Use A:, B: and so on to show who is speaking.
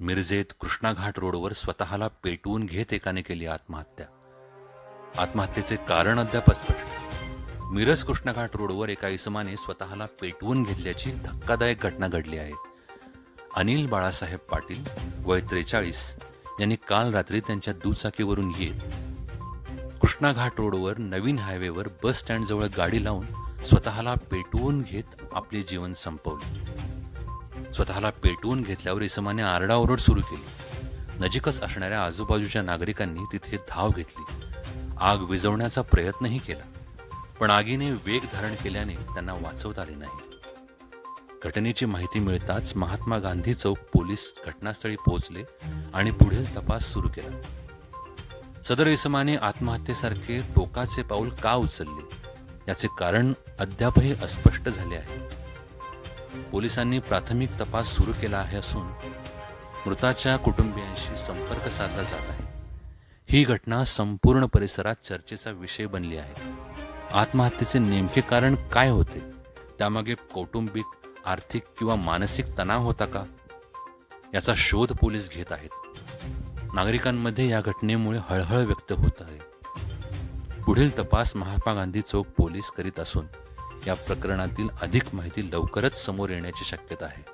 A: मिरजेत कृष्णाघाट रोडवर स्वतःला पेटवून घेत एकाने केली आत्महत्या. आत्महत्येचे कारण अद्याप अस्पष्ट. मिरज कृष्णाघाट रोडवर एका इसमाने स्वतःला पेटवून घेतल्याची धक्कादायक घटना घडली आहे. अनिल बाळासाहेब पाटील वय त्रेचाळीस यांनी काल रात्री त्यांच्या दुचाकीवरून येत कृष्णाघाट रोडवर नवीन हायवेवर बस स्टँडजवळ गाडी लावून स्वतःला पेटवून घेत आपले जीवन संपवले. स्वतःला पेटवून घेतल्यावर इसमाने आरडाओरड सुरू केली. नजीकच असणाऱ्या आजूबाजूच्या नागरिकांनी तिथे धाव घेतली. आग विझवण्याचा प्रयत्नही केला. पण आगीने वेग धारण केल्याने त्यांना वाचवता आले नाही. घटनेची माहिती मिळताच महात्मा गांधी चौक पोलीस घटनास्थळी पोहोचले आणि पुढील तपास सुरू केला. सदर इसमाने आत्महत्येसारखे टोकाचे पाऊल का उचलले? याचे कारण अद्यापही अस्पष्ट झाले आहे. पोलिसांनी प्राथमिक तपास सुरू केला आहे असून मृताच्या कुटुंबियांशी संपर्क साधला जात आहे. ही घटना संपूर्ण परिसरात चर्चेचा विषय बनली आहे. आत्महत्येचे नेमके कारण काय होते? त्यामागे कौटुंबिक आर्थिक किंवा मानसिक तणाव होता का? याचा शोध पोलीस घेत आहेत. नागरिकांमध्ये या घटनेमुळे हळहळ व्यक्त होत आहे. पुढील तपास महात्मा गांधी चौक पोलीस करीत असून या प्रकरणातील अधिक माहिती लवकरच समोर येण्याची शक्यता आहे.